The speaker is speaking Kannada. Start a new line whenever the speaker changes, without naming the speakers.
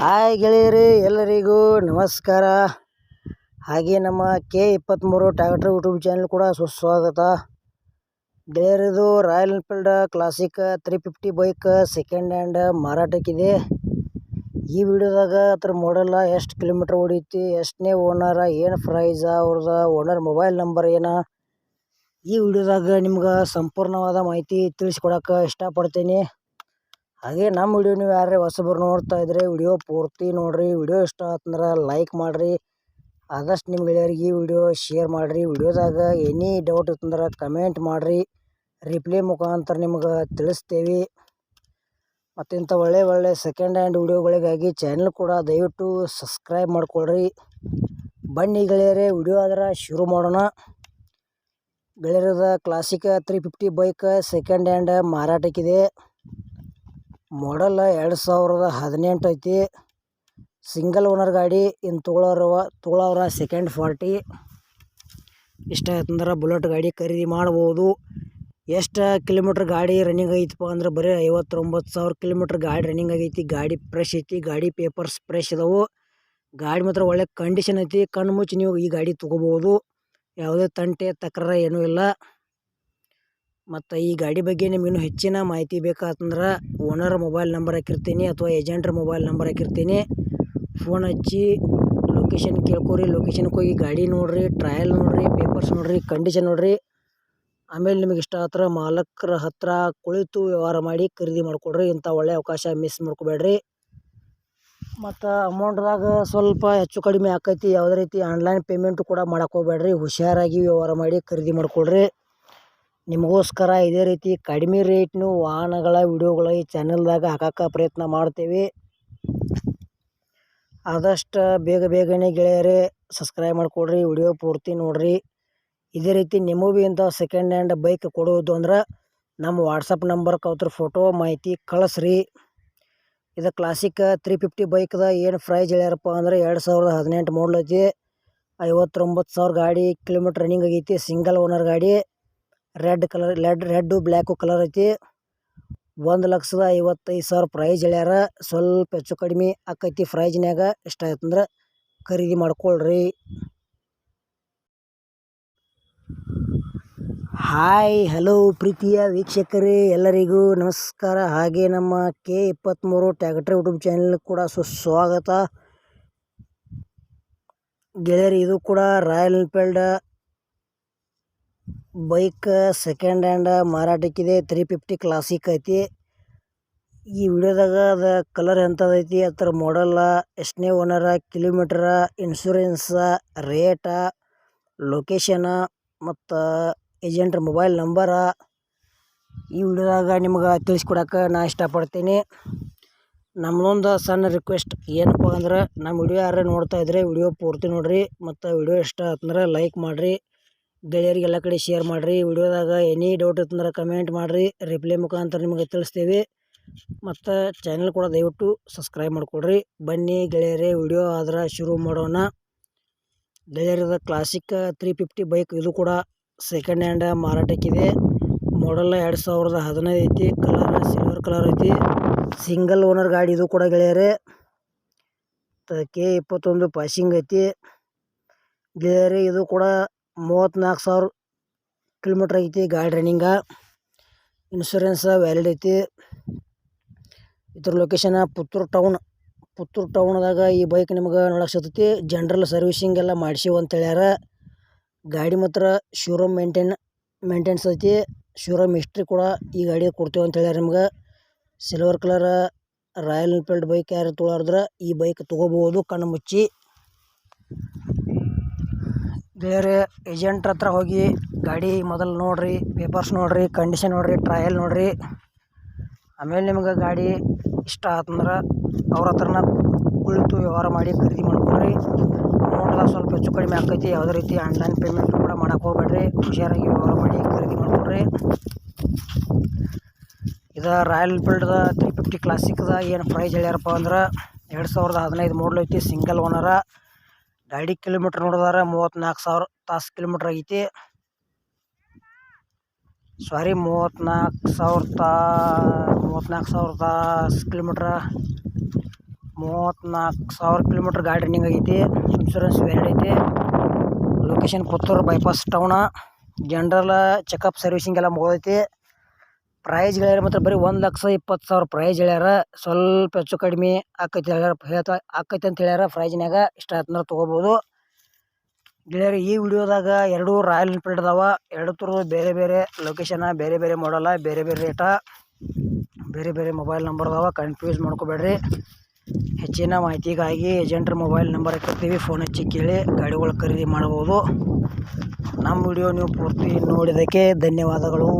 ಹಾಯ್ ಗೆಳೆಯರಿ, ಎಲ್ಲರಿಗೂ ನಮಸ್ಕಾರ. ಹಾಗೆ ನಮ್ಮ ಕೆ ಇಪ್ಪತ್ತ್ಮೂರು ಟ್ಯಾಕ್ಟ್ರ್ ಯೂಟ್ಯೂಬ್ ಚಾನಲ್ ಕೂಡ ಸುಸ್ವಾಗತ. ಗೆಳೆಯರಿದು Royal Enfield Classic three fifty bike second hand ಮಾರಾಟಕ್ಕಿದೆ. ಈ ವಿಡಿಯೋದಾಗ ಅದ್ರ ಮಾಡಲ್ಲ ಎಷ್ಟು ಕಿಲೋಮೀಟ್ರ್ ಹೊಡೀತಿ ಎಷ್ಟನೇ ಓನರ ಏನು ಪ್ರೈಸ ಅವ್ರದ್ದು ಓನರ್ ಮೊಬೈಲ್ ನಂಬರ್ ಏನು? ಈ ವಿಡಿಯೋದಾಗ ನಿಮ್ಗೆ ಸಂಪೂರ್ಣವಾದ ಮಾಹಿತಿ ತಿಳಿಸ್ಕೊಡಕ್ಕೆ ಇಷ್ಟಪಡ್ತೀನಿ. ಹಾಗೆ ನಮ್ಮ ವಿಡಿಯೋ ನೀವು ಯಾರೇ ಹೊಸಬರು ನೋಡ್ತಾ ಇದ್ರೆ ವಿಡಿಯೋ ಪೂರ್ತಿ ನೋಡಿರಿ, ವಿಡಿಯೋ ಇಷ್ಟ ಆತಂದ್ರೆ ಲೈಕ್ ಮಾಡಿರಿ. ಆದಷ್ಟು ನಿಮ್ಮ ಗೆಳೆಯರಿಗೆ ಈ ವಿಡಿಯೋ ಶೇರ್ ಮಾಡಿರಿ. ವಿಡಿಯೋದಾಗ ಎನಿ ಡೌಟ್ ಇತ್ತಂದ್ರೆ ಕಮೆಂಟ್ ಮಾಡಿರಿ. ರಿಪ್ಲೈ ಮುಖಾಂತರ ನಿಮ್ಗೆ ತಿಳಿಸ್ತೇವೆ. ಮತ್ತು ಇಂಥ ಒಳ್ಳೆ ಒಳ್ಳೆ ಸೆಕೆಂಡ್ ಹ್ಯಾಂಡ್ ವಿಡಿಯೋಗಳಿಗಾಗಿ ಚಾನಲ್ ಕೂಡ ದಯವಿಟ್ಟು ಸಬ್ಸ್ಕ್ರೈಬ್ ಮಾಡಿಕೊಳ್ರಿ. ಬನ್ನಿ ಗೆಳೆಯರೇ, ವಿಡಿಯೋ ಆದ್ರೆ ಶುರು ಮಾಡೋಣ. ಗೆಳೆಯರದ Classic three fifty bike second hand ಮಾರಾಟಕ್ಕಿದೆ. Model ಎರಡು ಸಾವಿರದ ಹದಿನೆಂಟು ಐತಿ. ಸಿಂಗಲ್ ಓನರ್ ಗಾಡಿ ಇನ್ನು ತೊಗೊಳೋರವ ತೊಗೊಳೋರ ಸೆಕೆಂಡ್ ಫಾರ್ಟಿ ಇಷ್ಟ ಆಯ್ತಂದ್ರೆ ಬುಲೆಟ್ ಗಾಡಿ ಖರೀದಿ ಮಾಡ್ಬೋದು. ಎಷ್ಟು ಕಿಲೋಮೀಟ್ರ್ ಗಾಡಿ ರನ್ನಿಂಗ್ ಐತಪ್ಪ ಅಂದ್ರೆ ಬರೀ ಐವತ್ತೊಂಬತ್ತು ಸಾವಿರ ಕಿಲೋಮೀಟ್ರ್ ಗಾಡಿ ರನ್ನಿಂಗ್ ಆಗೈತಿ. ಗಾಡಿ ಫ್ರೆಶ್ ಐತಿ, ಗಾಡಿ ಪೇಪರ್ಸ್ ಫ್ರೆಶ್ ಇದಾವೆ. ಗಾಡಿ ಮಾತ್ರ ಒಳ್ಳೆ ಕಂಡೀಷನ್ ಐತಿ. ಕಣ್ಣು ಮುಚ್ಚಿ ನೀವು ಈ ಗಾಡಿ ತೊಗೋಬೋದು. ಯಾವುದೇ ತಂಟೆ, ತಕರಾರ ಏನೂ ಇಲ್ಲ. ಮತ್ತು ಈ ಗಾಡಿ ಬಗ್ಗೆ ನಿಮಗೆ ಇನ್ನೂ ಹೆಚ್ಚಿನ ಮಾಹಿತಿ ಬೇಕಾತಂದ್ರೆ ಓನರ್ ಮೊಬೈಲ್ ನಂಬರ್ ಹಾಕಿರ್ತೀನಿ ಅಥವಾ ಏಜೆಂಟ್ರ ಮೊಬೈಲ್ ನಂಬರ್ ಹಾಕಿರ್ತೀನಿ. ಫೋನ್ ಹಚ್ಚಿ ಲೊಕೇಶನ್ ಕೇಳ್ಕೊರಿ ಲೊಕೇಶನ್ಗೆ ಹೋಗಿ ಗಾಡಿ ನೋಡಿರಿ ಟ್ರಯಲ್ ನೋಡಿರಿ ಪೇಪರ್ಸ್ ನೋಡಿರಿ ಕಂಡೀಷನ್ ನೋಡಿರಿ. ಆಮೇಲೆ ನಿಮಗೆ ಇಷ್ಟ ಆದ್ರೆ ಮಾಲಕರ ಹತ್ರ ಕುಳಿತು ವ್ಯವಹಾರ ಮಾಡಿ ಖರೀದಿ ಮಾಡಿಕೊಡ್ರಿ ಇಂಥ ಒಳ್ಳೆಯ ಅವಕಾಶ ಮಿಸ್ ಮಾಡ್ಕೋಬೇಡ್ರಿ. ಮತ್ತು ಅಮೌಂಟ್ದಾಗ ಸ್ವಲ್ಪ ಹೆಚ್ಚು ಕಡಿಮೆ ಆಕೈತಿ, ಯಾವುದೇ ರೀತಿ ಆನ್ಲೈನ್ ಪೇಮೆಂಟು ಕೂಡ ಮಾಡಕ್ಕೆ ಹೋಗ್ಬೇಡ್ರಿ, ಹುಷಾರಾಗಿ ವ್ಯವಹಾರ ಮಾಡಿ ಖರೀದಿ ಮಾಡಿಕೊಡ್ರಿ ನಿಮಗೋಸ್ಕರ ಇದೇ ರೀತಿ ಕಡಿಮೆ ರೇಟ್ನು ವಾಹನಗಳ ವಿಡಿಯೋಗಳ ಈ ಚಾನಲ್ದಾಗ ಹಾಕಕ್ಕೆ ಪ್ರಯತ್ನ ಮಾಡ್ತೀವಿ. ಆದಷ್ಟು ಬೇಗ ಬೇಗನೆ ಗೆಳೆಯರೇ, ಸಬ್ಸ್ಕ್ರೈಬ್ ಮಾಡಿಕೊಡ್ರಿ, ವಿಡಿಯೋ ಪೂರ್ತಿ ನೋಡ್ರಿ. ಇದೇ ರೀತಿ ನಿಮಗೂ ಭೀ ಇಂಥ ಸೆಕೆಂಡ್ ಹ್ಯಾಂಡ್ ಬೈಕ್ ಕೊಡೋದು ಅಂದ್ರೆ ನಮ್ಮ ವಾಟ್ಸಪ್ ನಂಬರ್ಗೆ ಅವ್ರ ಫೋಟೋ ಮಾಹಿತಿ ಕಳಿಸ್ರಿ. ಇದು ಕ್ಲಾಸಿಕ್ ತ್ರೀ ಫಿಫ್ಟಿ ಬೈಕ್ದ ಏನು ಪ್ರೈಸ್ ಹೇಳ್ಯಾರಪ್ಪ ಅಂದ್ರೆ ಎರಡು ಸಾವಿರದ ಹದಿನೆಂಟು ಐತಿ. ಐವತ್ತೊಂಬತ್ತು ಸಾವಿರ ಗಾಡಿ ಕಿಲೋಮೀಟ್ರ್ ರನ್ನಿಂಗ್ ಆಗೈತಿ ಸಿಂಗಲ್ ಓನರ್ ಗಾಡಿ. ರೆಡ್ ಕಲರ್, ಲೆಡ್, ರೆಡ್ಡು, ಬ್ಲ್ಯಾಕು ಕಲರ್ ಐತಿ. ಒಂದು ಲಕ್ಷದ ಐವತ್ತೈದು ಸಾವಿರ ಪ್ರೈಸ್ ಹೇಳ್ಯಾರ. ಸ್ವಲ್ಪ ಹೆಚ್ಚು ಕಡಿಮೆ ಆಕೈತಿ ಪ್ರೈಜ್ನ್ಯಾಗ ಎಷ್ಟಾಯ್ತಂದ್ರೆ ಖರೀದಿ ಮಾಡ್ಕೊಳ್ರಿ. ಹಾಯ್ ಹಲೋ ಪ್ರೀತಿಯ ವೀಕ್ಷಕರೇ, ಎಲ್ಲರಿಗೂ ನಮಸ್ಕಾರ. ಹಾಗೆ ನಮ್ಮ ಕೆ ಇಪ್ಪತ್ತ್ಮೂರು ಟ್ಯಾಕ್ಟ್ರಿ ಯೂಟ್ಯೂಬ್ ಚಾನಲ್ ಕೂಡ ಸುಸ್ವಾಗತ. ಗೆಳೆಯರಿ, ಇದು ಕೂಡ Royal Enfield bike second hand ಮಾರಾಟಕ್ಕಿದೆ three fifty classic ಐತಿ. ಈ ವಿಡಿಯೋದಾಗ ಅದ ಕಲರ್ ಎಂಥದೈತಿ ಅದರ ಮಾಡಲ್ಲ ಎಷ್ಟನೇ ಓನರ ಕಿಲೋಮೀಟ್ರ ಇನ್ಶೂರೆನ್ಸ ರೇಟ ಲೊಕೇಶನ ಮತ್ತು ಏಜೆಂಟ್ರ ಮೊಬೈಲ್ ನಂಬರ ಈ ವಿಡಿಯೋದಾಗ ನಿಮ್ಗೆ ತಿಳಿಸ್ಕೊಡಕ್ಕೆ ನಾ ಇಷ್ಟಪಡ್ತೀನಿ. ನಮ್ಮದೊಂದು ಸಣ್ಣ ರಿಕ್ವೆಸ್ಟ್ ಏನಪ್ಪ ಅಂದ್ರೆ ನಮ್ಮ ವಿಡಿಯೋ ಯಾರು ನೋಡ್ತಾ ಇದ್ರೆ ವಿಡಿಯೋ ಪೂರ್ತಿ ನೋಡ್ರಿ, ಮತ್ತು ವಿಡಿಯೋ ಇಷ್ಟ ಆತಂದ್ರೆ ಲೈಕ್ ಮಾಡಿರಿ. ಗೆಳೆಯರಿಗೆ ಎಲ್ಲ ಕಡೆ ಶೇರ್ ಮಾಡಿರಿ. ವಿಡಿಯೋದಾಗ ಎನಿ ಡೌಟ್ ಇತ್ತಂದ್ರೆ ಕಮೆಂಟ್ ಮಾಡಿರಿ. ರಿಪ್ಲೈ ಮುಖಾಂತರ ನಿಮಗೆ ತಿಳಿಸ್ತೀವಿ. ಮತ್ತು ಚಾನಲ್ ಕೂಡ ದಯವಿಟ್ಟು ಸಬ್ಸ್ಕ್ರೈಬ್ ಮಾಡಿಕೊಡ್ರಿ ಬನ್ನಿ ಗೆಳೆಯರೇ, ವಿಡಿಯೋ ಆದ್ರೆ ಶುರು ಮಾಡೋಣ. ಗೆಳೆಯರದ ಕ್ಲಾಸಿಕ್ ತ್ರೀ ಫಿಫ್ಟಿ ಬೈಕ್ ಇದು ಕೂಡ ಸೆಕೆಂಡ್ ಹ್ಯಾಂಡ್ ಮಾರಾಟಕ್ಕಿದೆ. ಮಾಡಲ್ ಎರಡು ಸಾವಿರದ ಹದಿನೈದು ಐತಿ. ಕಲರ್ ಸಿಲ್ವರ್ ಕಲರ್ ಐತಿ. ಸಿಂಗಲ್ ಓನರ್ ಗಾಡಿ ಇದು ಕೂಡ ಗೆಳೆಯರೇ. ಕೆ ಇಪ್ಪತ್ತೊಂದು ಪಾಸಿಂಗ್ ಐತಿ. ಗೆಳೆಯರೇ, ಇದು ಕೂಡ ಮೂವತ್ತ್ನಾಲ್ಕು ಸಾವಿರ ಕಿಲೋಮೀಟ್ರ್ ಐತಿ ಗಾಡಿ ರನ್ನಿಂಗ ಇನ್ಶೂರೆನ್ಸ ವ್ಯಾಲಿಡ್ ಐತಿ. ಇದ್ರ ಲೊಕೇಶನ ಪುತ್ತೂರು ಟೌನ್ ಪುತ್ತೂರು ಟೌನ್ದಾಗ ಈ ಬೈಕ್ ನಿಮ್ಗೆ ನೋಡಕ್ಕೆ ಸಿಗ್ತೈತಿ ಜನ್ರಲ್ ಸರ್ವಿಸಿಂಗ್ ಎಲ್ಲ ಮಾಡಿಸಿವು ಅಂತ ಹೇಳ್ಯಾರ. ಗಾಡಿ ಮಾತ್ರ ಶೋರೂಮ್ ಮೇಂಟೈನ್ ಮೇಂಟೆನ್ಸ್ ಐತಿ. ಶೋರೂಮ್ ಹಿಸ್ಟ್ರಿ ಕೂಡ ಈ ಗಾಡಿ ಕೊಡ್ತೇವೆ ಅಂತ ಹೇಳ್ಯಾರ ನಿಮ್ಗೆ. Silver colour Royal Enfield bike ಯಾರು ತೊಗೊಳಾರ್ದ್ರೆ ಈ ಬೈಕ್ ತೊಗೋಬೋದು ಕಣ್ಣು ಮುಚ್ಚಿ. ಬೇರೆ ಏಜೆಂಟ್ ಹತ್ರ ಹೋಗಿ ಗಾಡಿ ಮೊದಲು ನೋಡಿರಿ ಪೇಪರ್ಸ್ ನೋಡಿರಿ ಕಂಡೀಷನ್ ನೋಡಿರಿ ಟ್ರಯಲ್ ನೋಡಿರಿ. ಆಮೇಲೆ ನಿಮ್ಗೆ ಗಾಡಿ ಇಷ್ಟ ಆತಂದ್ರೆ ಅವ್ರ ಹತ್ರನ ಕುಳಿತು ವ್ಯವಹಾರ ಮಾಡಿ ಖರೀದಿ ಮಾಡ್ಕೊಳ್ರಿ. ಅಮೌಂಟ್ದಾಗ ಸ್ವಲ್ಪ ಹೆಚ್ಚು ಕಡಿಮೆ ಆಕೈತಿ, ಯಾವುದೇ ರೀತಿ ಆನ್ಲೈನ್ ಪೇಮೆಂಟ್ ಕೂಡ ಮಾಡಕ್ಕೆ ಹೋಗ್ಬೇಡ್ರಿ. ಹುಷಾರಾಗಿ ವ್ಯವಹಾರ ಮಾಡಿ ಖರೀದಿ ಮಾಡ್ಕೊಳ್ರಿ. ಇದು ರಾಯಲ್ ಎನ್ಫೀಲ್ಡ್ದ ತ್ರೀ ಫಿಫ್ಟಿ ಕ್ಲಾಸಿಕ್ದ ಏನು ಪ್ರೈಸ್ ಹೇಳ್ಯಾರಪ್ಪ ಅಂದ್ರೆ ಎರಡು ಸಾವಿರದ ಹದಿನೈದು ಐತಿ ಸಿಂಗಲ್ ಓನರ ಗಾಡಿ ಕಿಲೋಮೀಟ್ರ್ ನೋಡಿದ್ರೆ ಮೂವತ್ತ್ನಾಲ್ಕು ಸಾವಿರ ತಾಸು ಕಿಲೋಮೀಟ್ರ್ ಆಗೈತಿ. ಸಾರಿ ಮೂವತ್ತ್ನಾಲ್ಕು ಸಾವಿರ ತಾ, ಮೂವತ್ತ್ನಾಲ್ಕು ಸಾವಿರ ತಾಸು ಕಿಲೋಮೀಟ್ರ. ಮೂವತ್ತ್ನಾಲ್ಕು ಸಾವಿರ ಕಿಲೋಮೀಟ್ರ್ ಗಾಡಿ ರನ್ನಿಂಗ್ ಆಗೈತಿ. ಇನ್ಶೂರೆನ್ಸ್ ವ್ಯಾಲಿಡ್ ಐತಿ. Location Puttur bypass town general checkup servicing ಎಲ್ಲ ಮುಗ್ದೈತಿ. ಪ್ರೈಸ್ ಹೇಳ್ಯಾರ ಮಾತ್ರ ಬರೀ ಒಂದು ಲಕ್ಷ ಇಪ್ಪತ್ತು ಸಾವಿರ ಪ್ರೈಸ್ ಹೇಳ್ಯಾರ. ಸ್ವಲ್ಪ ಹೆಚ್ಚು ಕಡಿಮೆ ಆಕೈತಿ ಹೇಳ್ಯಾರ. ಹೇಳ್ತಾ ಆಕೈತಿ ಅಂತ ಹೇಳ್ಯಾರ. ಪ್ರೈಜ್ನ್ಯಾಗ ಇಷ್ಟ ಆಯ್ತಂದ್ರೆ ತೊಗೋಬೋದು. ಗೆಳೆಯರು, ಈ ವಿಡಿಯೋದಾಗ ಎರಡು ರಾಯಲ್ ಎನ್ಫೀಲ್ಡ್ ಅದಾವ. ಎರಡು ತರ ಬೇರೆ ಬೇರೆ ಲೊಕೇಶನ ಬೇರೆ ಬೇರೆ ಮಾಡಲ್ಲ ಬೇರೆ ಬೇರೆ ರೇಟ ಬೇರೆ ಬೇರೆ ಮೊಬೈಲ್ ನಂಬರ್ ಅದಾವ. ಕನ್ಫ್ಯೂಸ್ ಮಾಡ್ಕೋಬೇಡ್ರಿ. ಹೆಚ್ಚಿನ ಮಾಹಿತಿಗಾಗಿ ಏಜೆಂಟ್ರ ಮೊಬೈಲ್ ನಂಬರ್ ಹಾಕಿರ್ತೀವಿ. ಫೋನ್ ಹಚ್ಚಿ ಕೇಳಿ ಗಾಡಿಗಳು ಖರೀದಿ ಮಾಡ್ಬೋದು. ನಮ್ಮ ವಿಡಿಯೋ ನೀವು ಪೂರ್ತಿ ನೋಡಿದ್ದಕ್ಕೆ ಧನ್ಯವಾದಗಳು.